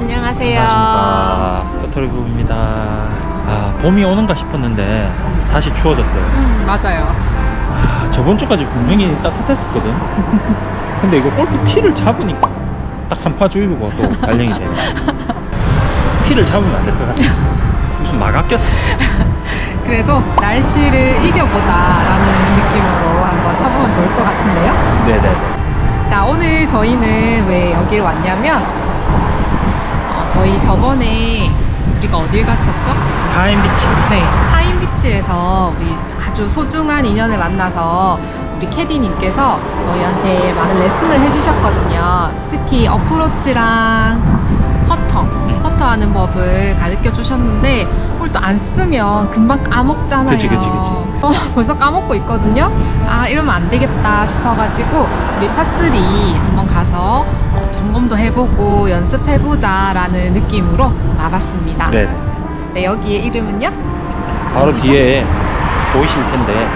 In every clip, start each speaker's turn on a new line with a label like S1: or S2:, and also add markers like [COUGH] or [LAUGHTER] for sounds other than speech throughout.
S1: 안녕하세요.
S2: 안녕하십니까. 부부입니다. 아, 봄이 오는가 싶었는데 다시 추워졌어요.
S1: 음, 맞아요.
S2: 아, 저번 주까지 분명히 따뜻했었거든. [LAUGHS] 근데 이거 골프 티를 잡으니까 딱 한파 주의보가 또 발령이 되네. [LAUGHS] 티를 잡으면 안 될 것 같아. 무슨 막 꼈어. [LAUGHS]
S1: 그래도 날씨를 이겨보자라는 느낌으로 한번 쳐보면 좋을 것 같은데요.
S2: 네네.
S1: 자, 오늘 저희는 왜 여기를 왔냐면, 어, 저희 저번에 우리가 어딜 갔었죠?
S2: 파인비치.
S1: 네, 파인비치에서 우리 아주 소중한 인연을 만나서 우리 캐디님께서 저희한테 많은 레슨을 해주셨거든요. 특히 어프로치랑 퍼터,
S2: 음.
S1: 퍼터하는 법을 가르쳐 주셨는데 오늘 또안 쓰면 금방 까먹잖아요.
S2: 그치, 그치, 그치.
S1: 어, [LAUGHS] 벌써 까먹고 있거든요. 아, 이러면 안 되겠다 싶어가지고 우리 파3 한번 가서 어, 점검도 해보고 연습해보자 라는 느낌으로 와봤습니다.
S2: 네.
S1: 네, 여기의 이름은요?
S2: 바로 뒤에 보이실 텐데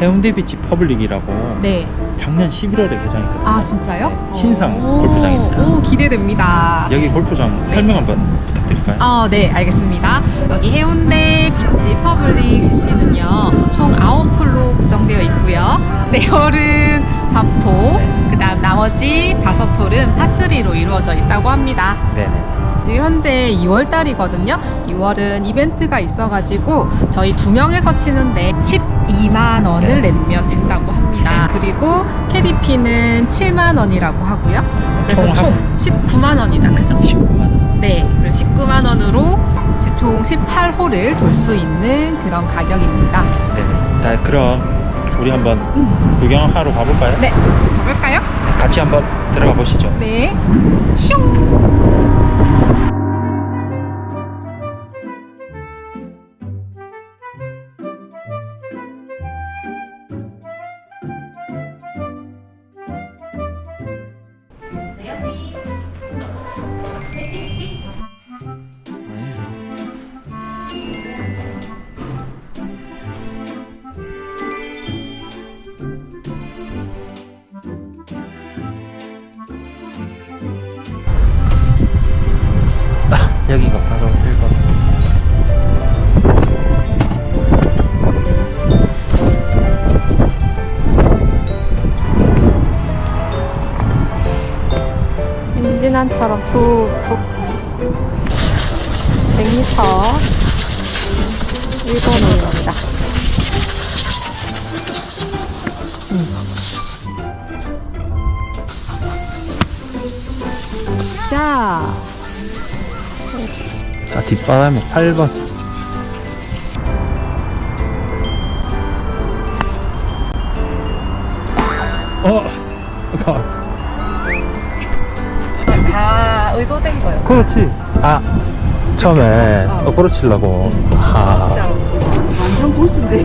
S2: 해운대 비치 퍼블릭이라고
S1: 네.
S2: 작년 11월에 개장했거든요.
S1: 아, 진짜요?
S2: 네, 신상
S1: 오,
S2: 골프장입니다.
S1: 오, 기대됩니다.
S2: 여기 골프장 설명 한번 부탁드릴까요?
S1: 어, 네, 알겠습니다. 여기 해운대 비치 퍼블릭 CC는요, 총 9홀로 구성되어 있고요. 네 홀은 반포, 그 다음 나머지 다섯 홀은 파3로 이루어져 있다고 합니다.
S2: 네네.
S1: 지금 현재 2월 달이거든요. 2월은 이벤트가 있어가지고 저희 두 명에서 치는데 12만 원을
S2: 네.
S1: 내면 된다고 합니다. 그리고 캐디피는 7만 원이라고 하고요. 그래서 총총 19만 원이다, 그죠?
S2: 19만 원.
S1: 네, 그래서 19만 원으로 총 18홀을 돌 수 있는 그런 가격입니다.
S2: 네네. 자, 그럼 우리 한번
S1: 음.
S2: 구경하러 가볼까요?
S1: 네, 가볼까요?
S2: 같이 한번 들어가 보시죠.
S1: 네, 슝.
S2: 여기가 바로 1번.
S1: 임진환처럼 툭툭 100m 1번홀입니다. 자,
S2: 자, 뒷바람에 8번. 어, 가.
S1: 다 의도된 거예요.
S2: 그렇지. 아, 처음에
S1: 어.
S2: 어, 그렇치려고. 아,
S1: 그렇지 않고
S3: 완전 보수인데.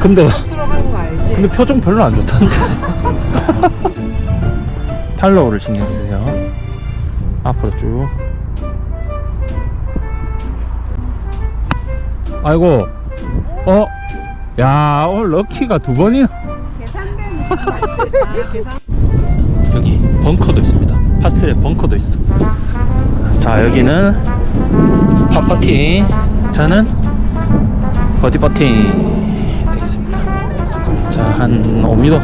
S2: 근데,
S1: 들어가는 거 알지?
S2: 근데 표정 별로 안 좋던데. [LAUGHS] 팔로우를 신경 쓰세요. 앞으로 쭉. 아이고, 어, 야, 오늘 럭키가 두 번이나. 여기 벙커도 있습니다. 파스에 벙커도 있어. 자, 여기는 팝퍼팅. 저는 버디 퍼팅 되겠습니다. 자, 한 5m.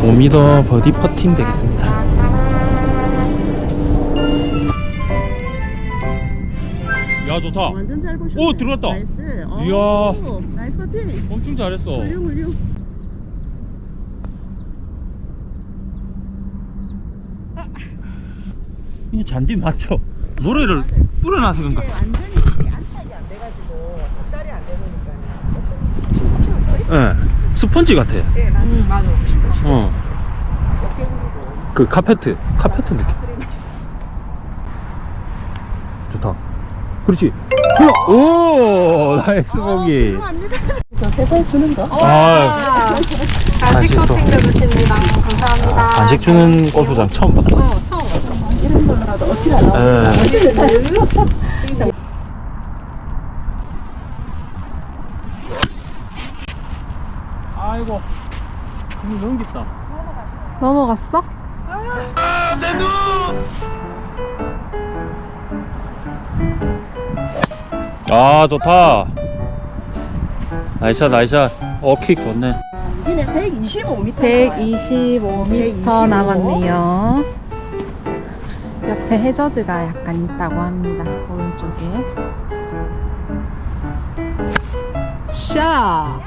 S2: 5m 버디 퍼팅 되겠습니다. 야, 좋다.
S3: 완전 잘 보셨네.
S2: 오, 들어갔다.
S3: 나이스. 어,
S2: 이야.
S3: 나이스 파팅.
S2: 엄청 잘했어.
S3: 훌륭 훌륭.
S2: 이 잔디 맞죠? 노래를 뿌려놔서 그런가?
S3: 이게 완전히 이게 안착이 안 돼가지고 색깔이 안 되니까.
S2: 예. 스펀지 같아.
S3: 네.
S1: 음, 맞아.
S2: 어.
S3: 적게 부르고.
S2: 그 카페트. 카페트 느낌. 좋다. 그렇지. 오, 나이스 보기.
S3: 훌륭합니다. 그래서 회사에 주는 거.
S2: 아,
S1: 간식도
S2: 간식도.
S1: 챙겨주십니다. 감사합니다.
S2: 간식 주는 골프장 처음 봤다.
S1: 어, 처음 봤어.
S3: 이런 걸로라도 어떻게 알아?
S2: 에. 아이고, 눈 넘겼다.
S1: 넘어갔어?
S2: 내 눈! 아 좋다 나이샷 나이샷 어킥 좋네
S3: 여기는 125m.
S1: 125m 남았네요. 옆에 해저드가 약간 있다고 합니다. 오른쪽에. 샷!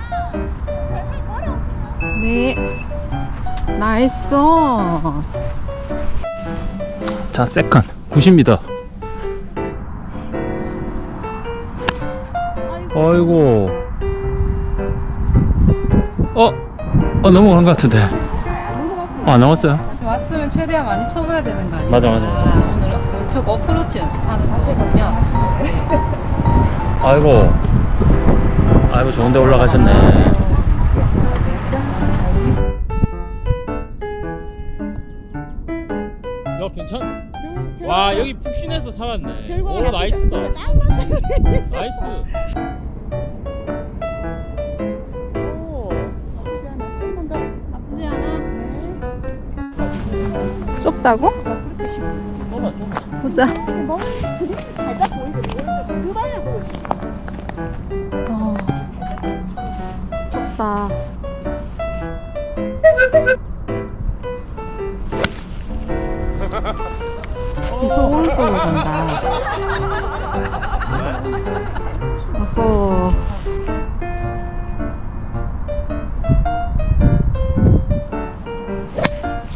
S1: 네. 나이스!
S2: 자 세컨 90m 아이고 어? 어 넘어간 것 같은데 아 넘었어요?
S1: 왔으면 최대한 많이 쳐봐야 되는 거 아니에요?
S2: 맞아, 맞아, 맞아.
S1: 오늘 목표가 어프로치 연습하는 거거든요. [LAUGHS]
S2: 아이고 아이고 좋은데 올라가셨네 야 괜찮? 와 여기 푹신해서 살았네 오 나이스다 나이스
S3: 쉽지.
S1: 보자. 어, 좁다. 계속 오른쪽으로 간다. 어허.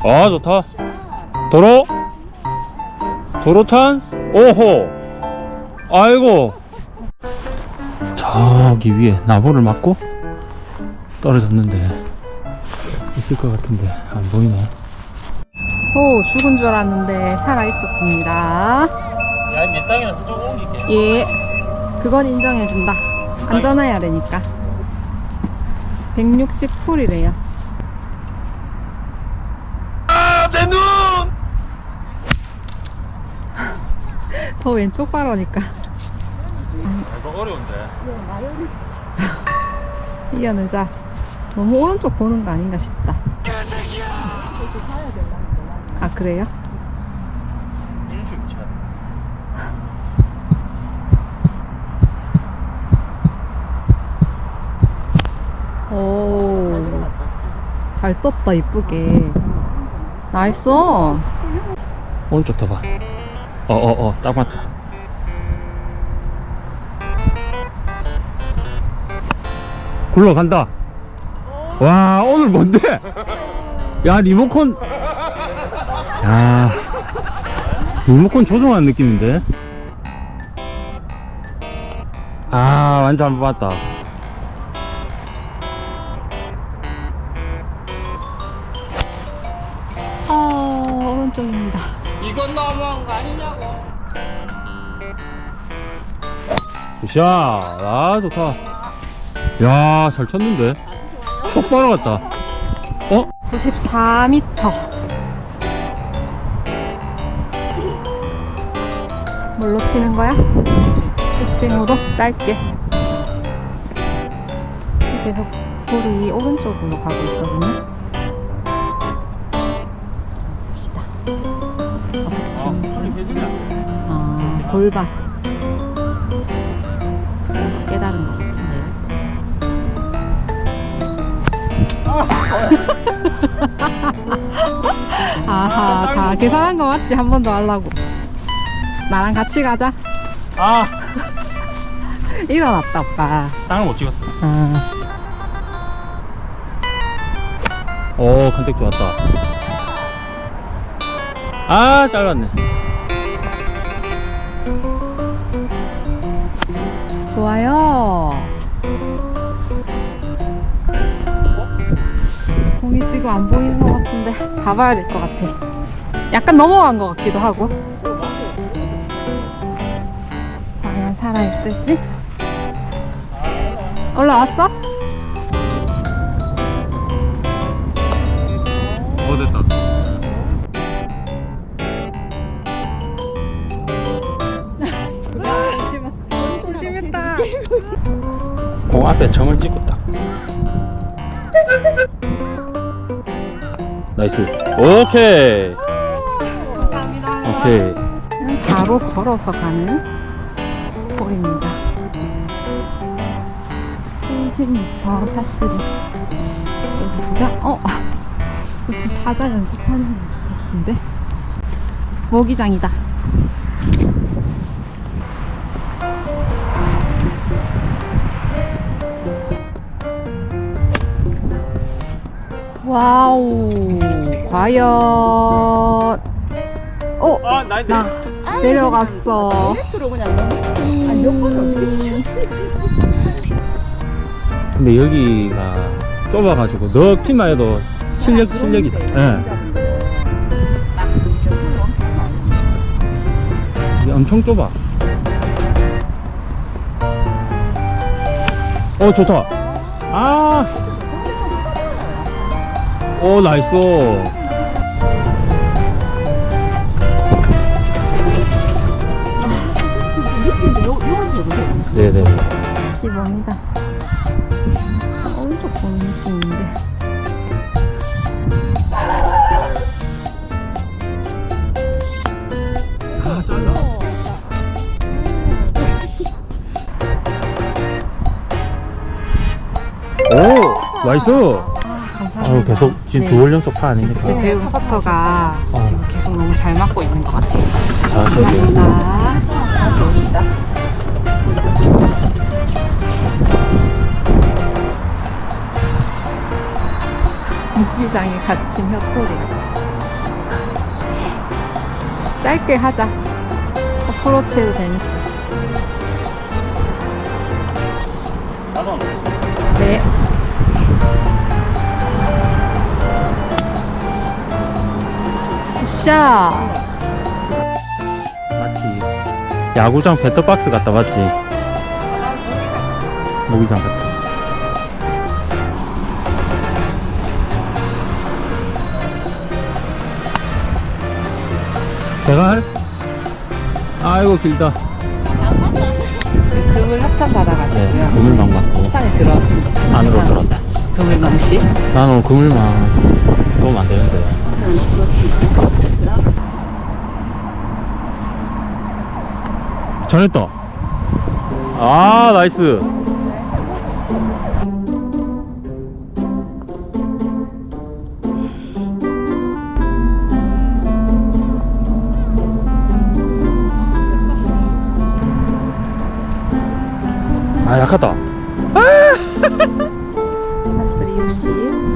S2: 아 좋다 도로 도로 찬스 오호 아이고 저기 위에 나무를 맞고 떨어졌는데 있을 것 같은데 안 보이네
S1: 오, 죽은 줄 알았는데 살아 있었습니다.
S2: 야몇 땅이나 좀 옮길게
S1: 예. 그건 인정해준다. 안전해야 되니까. 160풀이래요.
S2: 아내눈
S1: 더 왼쪽 바라니까.
S2: 이거 어려운데 [LAUGHS]
S1: 이겨내자. 너무 오른쪽 보는 거 아닌가 싶다. 아, 그래요? 오. 잘 떴다, 이쁘게. 나이스.
S2: 오른쪽 더 봐 어어어 딱 맞다. 굴러간다. 와 오늘 뭔데? 야 리모컨. 야 리모컨 조종한 느낌인데? 아 완전 안 봤다.
S1: 어, 오른쪽입니다.
S4: 이건 너무한 거 아니냐고.
S2: 굿샷 아 좋다 야 잘 쳤는데 똑바로 갔다 어?
S1: 94m. 뭘로 치는 거야? 피칭으로 짧게. 계속 볼이 오른쪽으로 가고 있거든요. 골반. 깨달은 것 같은데. [LAUGHS] 아하, 다 계산한 거 맞지? 한 번 더 하려고. 나랑 같이 가자.
S2: 아 [LAUGHS]
S1: 일어났다, 오빠.
S2: 땅을 못 찍었어
S1: 아,
S2: 오 컨택 좋았다 아 짧았네
S1: 좋아요. 공이 지금 안 보이는 것 같은데 가봐야 될 것 같아. 약간 넘어간 것 같기도 하고. 과연 살아있을지? 올라왔어?
S2: 어 공 앞에 점을 찍고 딱 나이스. 오케이.
S1: 감사합니다.
S2: 오케이.
S1: 바로 걸어서 가는 홀입니다. 17m 파스리 저기가 어? 무슨 타자 연습하는 것 같은데? 모기장이다 와우 과연 어
S2: 아, 나
S1: 나 내려갔어.
S3: 밑으로 그냥 너무 아니 몇 번을 어떻게?
S2: 근데 여기가 좁아가지고 넣기만 해도 실력 실력이다. 예. 이게 엄청 좁아. 어 좋다. 아. 오 나이스. 네네.
S1: 10원이다. 오른쪽 보는 느낌인데.
S2: 아 잘라. 오 나이스. 계속 지금
S1: 네.
S2: 두월 연속 파 아닙니까?
S1: 제 배운 퍼터가
S2: 어.
S1: 지금 계속 너무 잘 맞고 있는 것 같아요.
S2: 아.
S1: 감사합니다. 무기장에 갇힌 혀토리. 짧게 하자. 어프로치 해도 되니까. 네. 샷.
S2: 마치 야구장 배터박스 같다 맞지? 모기장 같다. 대갈? 아이고 길다.
S1: 금을 합참 받아가지고요.
S2: 네, 그물망 받고.
S1: 합창에 들어왔습니다.
S2: 안으로.
S1: 금을망 씨.
S2: 난 오늘 그물망 도움 안 되는데. 잘했다. 아 나이스. 아 약하다. [LAUGHS]
S1: 아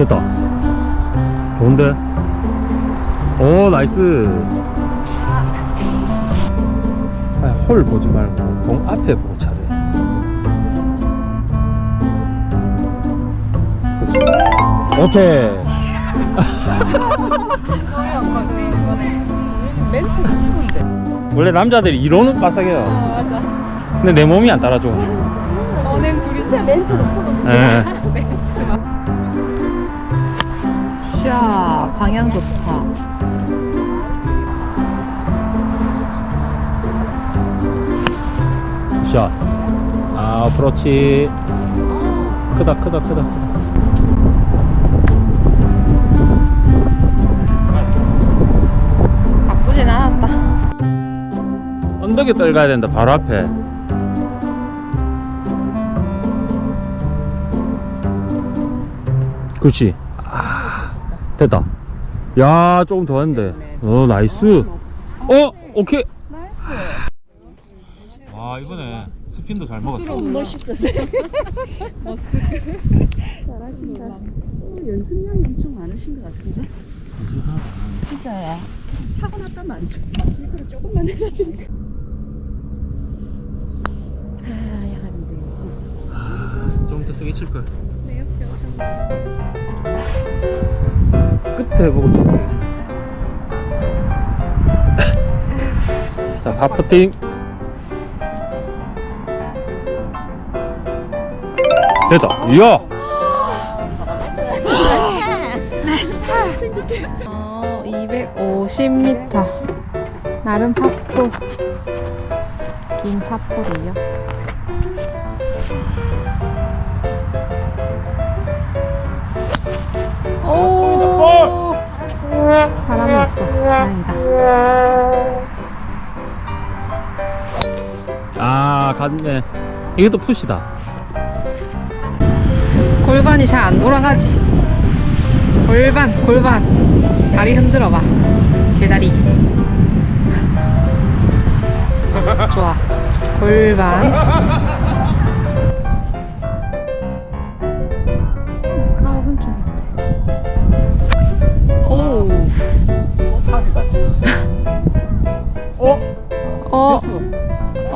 S2: 됐다. 좋은데? 오, 나이스. 아, 홀 보지 말고 공 앞에 보고 차래. 오케이. 원래 남자들이 이러는 빠삭해요.
S1: 맞아.
S2: 근데 내 몸이 안 따라줘.
S1: 언행 구리지.
S2: 예.
S1: 샷. 방향 좋다.
S2: 샷. 아, 어프로치. 크다, 크다, 크다, 크다.
S1: 나쁘진 않았다.
S2: 언덕에 떨가야 된다, 바로 앞에. 그렇지. 아, 됐다. 야, 조금 더 했는데. 어, 나이스. 어, 오케이. 와, 이번에 스핀도 잘 먹었어.
S3: 멋있었어요. [LAUGHS] 잘하신다. 어, 연습량이 엄청 많으신 것 같은데? 진짜야. 타고났단 말이죠. 이거를 조금만 해놨더니. 아, 야간데.
S2: 좀더 세게 칠걸. 끝에 보고 좀. 자, 파퍼팅. 됐다. 이야.
S1: 어, 250m. 나름 팝포. 긴 팝포리요. 오 사람이 없어. 다행이다.
S2: 아 갔네. 이게 또 푸시다.
S1: 골반이 잘 안 돌아가지. 골반 골반. 다리 흔들어 봐. 개다리. 좋아. 골반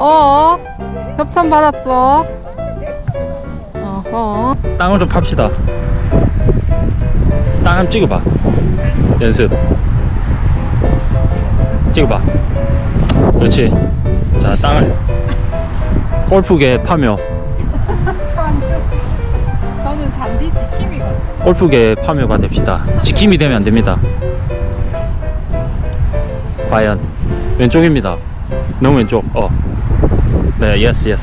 S1: 어? 협찬 받았어. 어허.
S2: 땅을 좀 팝시다. 땅 한번 찍어봐. 연습. 찍어봐. 그렇지. 자 땅을 골프계 파묘
S1: 저는 잔디 지킴이거든.
S2: 골프계 파묘가 됩시다. 지킴이 되면 안 됩니다. 과연. 왼쪽입니다. 너무 왼쪽. 어 네 예스 예스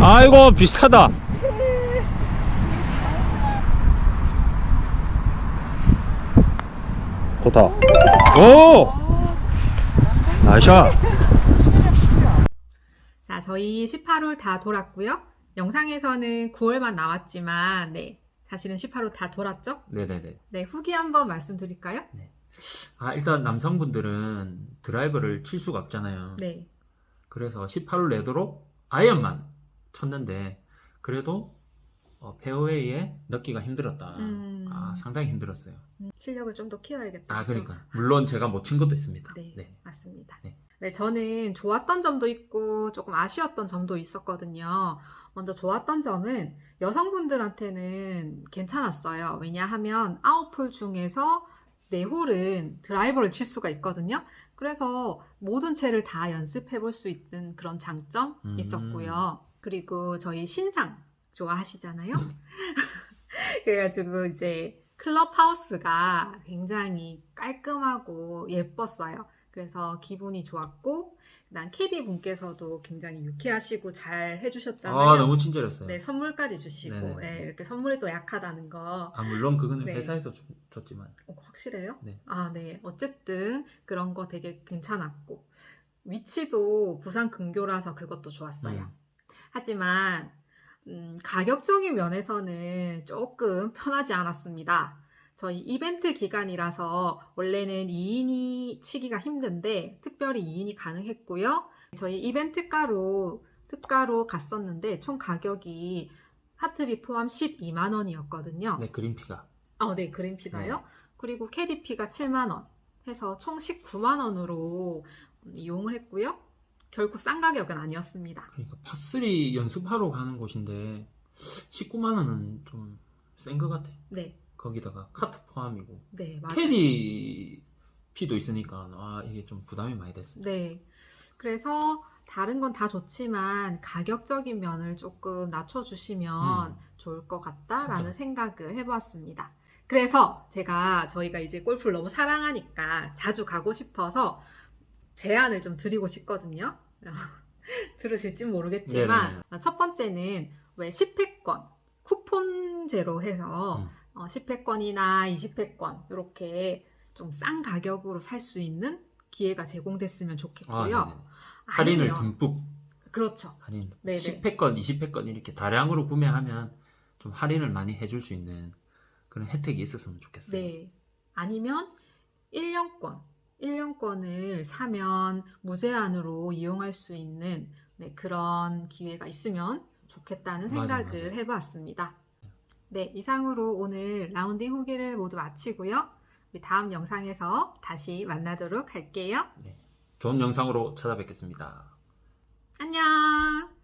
S2: 아이고 비슷하다 좋다 오 나이샤
S1: 자, 저희 18홀 다 돌았고요. 영상에서는 9홀만 나왔지만, 네. 사실은 18홀 다 돌았죠?
S5: 네네네.
S1: 네, 후기 한번 말씀드릴까요?
S5: 아, 일단 남성분들은 드라이버를 칠 수가 없잖아요.
S1: 네.
S5: 그래서 18홀 내도록 아이언만 쳤는데, 그래도 어, 페어웨이에 넣기가 힘들었다.
S1: 음.
S5: 아, 상당히 힘들었어요.
S1: 음, 실력을 좀 더 키워야겠다.
S5: 아,
S1: 그죠?
S5: 그러니까. 물론 제가 못 친 것도 있습니다.
S1: 네,
S5: 네.
S1: 맞습니다.
S5: 네.
S1: 네, 저는 좋았던 점도 있고 조금 아쉬웠던 점도 있었거든요. 먼저 좋았던 점은 여성분들한테는 괜찮았어요. 왜냐하면 아웃홀 중에서 네 홀은 드라이버를 칠 수가 있거든요. 그래서 모든 채를 다 연습해 볼 수 있는 그런 장점
S5: 음.
S1: 있었고요. 그리고 저희 신상 좋아하시잖아요. [LAUGHS] 그래가지고 이제 클럽 하우스가 굉장히 깔끔하고 예뻤어요. 그래서 기분이 좋았고, 난 캐디 분께서도 굉장히 유쾌하시고 잘 해주셨잖아요.
S5: 아, 너무 친절했어요.
S1: 네, 선물까지 주시고. 예, 이렇게 선물에 또 약하다는 거.
S5: 아, 물론 그거는
S1: 네.
S5: 회사에서 줬, 줬지만.
S1: 어, 확실해요?
S5: 네.
S1: 아, 네. 어쨌든 그런 거 되게 괜찮았고, 위치도 부산 근교라서 그것도 좋았어요.
S5: 음.
S1: 하지만 음, 가격적인 면에서는 조금 편하지 않았습니다. 저희 이벤트 기간이라서 원래는 2인이 치기가 힘든데 특별히 2인이 가능했고요. 저희 이벤트가로 특가로 갔었는데 총 가격이 하트비 포함 12만 원이었거든요.
S5: 네, 그린피가.
S1: 아, 네, 그린피가요.
S5: 네.
S1: 그리고 캐디피가 7만 원 해서 총 19만 원으로 이용을 했고요. 결코 싼 가격은 아니었습니다.
S5: 그러니까 파3 연습하러 가는 곳인데, 19만 원은 좀 센 것 같아.
S1: 네,
S5: 거기다가 카트 포함이고.
S1: 네, 맞아요.
S5: 캐디 피도 있으니까 아 이게 좀 부담이 많이 됐습니다.
S1: 네. 그래서 다른 건 다 좋지만 가격적인 면을 조금 낮춰주시면
S5: 음.
S1: 좋을 것 같다라는
S5: 진짜.
S1: 생각을 해보았습니다. 그래서 제가 저희가 이제 골프를 너무 사랑하니까 자주 가고 싶어서 제안을 좀 드리고 싶거든요. [LAUGHS] 들으실지 모르겠지만 첫 번째는 왜 10회권 쿠폰제로 해서
S5: 음.
S1: 어, 10회권이나 20회권 이렇게 좀 싼 가격으로 살 수 있는 기회가 제공됐으면
S5: 아,
S1: 좋겠고요.
S5: 네네. 할인을
S1: 아니면-
S5: 듬뿍
S1: 그렇죠.
S5: 할인
S1: 네네.
S5: 10회권, 20회권 이렇게 다량으로 구매하면 좀 할인을 많이 해줄 수 있는 그런 혜택이 있었으면 좋겠어요.
S1: 네. 아니면 1년권, 1년권을 사면 무제한으로 이용할 수 있는 네, 그런 기회가 있으면 좋겠다는 생각을
S5: 맞아요.
S1: 해보았습니다. 네, 이상으로 오늘 라운딩 후기를 모두 마치고요. 우리 다음 영상에서 다시 만나도록 할게요.
S5: 좋은 영상으로 찾아뵙겠습니다.
S1: 안녕!